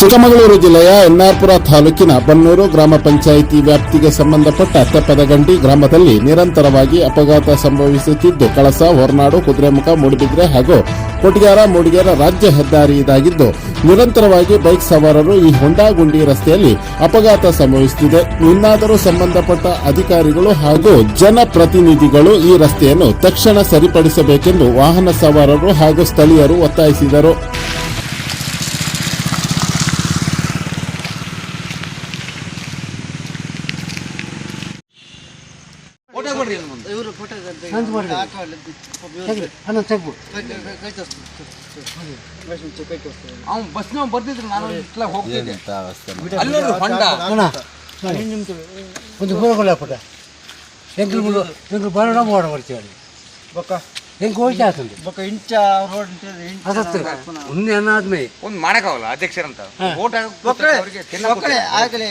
ಚಿಕ್ಕಮಗಳೂರು ಜಿಲ್ಲೆಯ ಎನ್ನಾರ್ಪುರ ತಾಲೂಕಿನ ಬನ್ನೂರು ಗ್ರಾಮ ಪಂಚಾಯಿತಿ ವ್ಯಾಪ್ತಿಗೆ ಸಂಬಂಧಪಟ್ಟ ತೆಪ್ಪದಗಂಡಿ ಗ್ರಾಮದಲ್ಲಿ ನಿರಂತರವಾಗಿ ಅಪಘಾತ ಸಂಭವಿಸುತ್ತಿದ್ದು, ಕಳಸ, ಹೊರನಾಡು, ಕುದುರೆಮುಖ, ಮೂಡಿಬಿದ್ರೆ ಹಾಗೂ ಕೊಟ್ಟಿಗೆರ ಮೂಡಿಗೆರ ರಾಜ್ಯ ಹೆದ್ದಾರಿ ಇದಾಗಿದ್ದು ನಿರಂತರವಾಗಿ ಬೈಕ್ ಸವಾರರು ಈ ಹೊಂಡಾಗುಂಡಿ ರಸ್ತೆಯಲ್ಲಿ ಅಪಘಾತ ಸಂಭವಿಸುತ್ತಿದೆ. ಇನ್ನಾದರೂ ಸಂಬಂಧಪಟ್ಟ ಅಧಿಕಾರಿಗಳು ಹಾಗೂ ಜನಪ್ರತಿನಿಧಿಗಳು ಈ ರಸ್ತೆಯನ್ನು ತಕ್ಷಣ ಸರಿಪಡಿಸಬೇಕೆಂದು ವಾಹನ ಸವಾರರು ಹಾಗೂ ಸ್ಥಳೀಯರು ಒತ್ತಾಯಿಸಿದರು. ಫೋಟೋ ಕೊಡ್ರಿ ಇಲ್ಲಿ ಮುಂದೆ. ಇವರು ಫೋಟೋ ನಂದು ಬರ್ರಿ. ತೆಗ್ರಿ ಹನ್ನೊಂದು ತೆಗ್ಬು ಅವ್ನು ಬರ್ತಿದ್ರು ನಾನು ಇಟ್ಲ ಹೋಗ್ತಿದ್ದೆ. ಅಲ್ಲಿ ಹೊಂಡ. ಒಂದು ಪೂರಗೊಳ್ಳ ಪುಟ ಎಂಕಲ್ ಮುಳು ಎಂಕಲ್ ಬರೋಣ ಬರ್ತೀವಿ ಬೊಕ್ಕ. ಹೆಂಗೆ ಹೋಯ್ತಾ ಆತಂದು? ಬೊಕ್ಕ ಇಂಚ ರೋಡ್ ಅದತ್ತು ಒಂದೇ ಅನ್ನ ಆದ್ಮೇಲೆ ಒಂದು ಮಾಡಕ್ಕಾಗಲ್ಲ ಅಧ್ಯಕ್ಷರಂತ. ಓಟ್ ಆಗಲೇ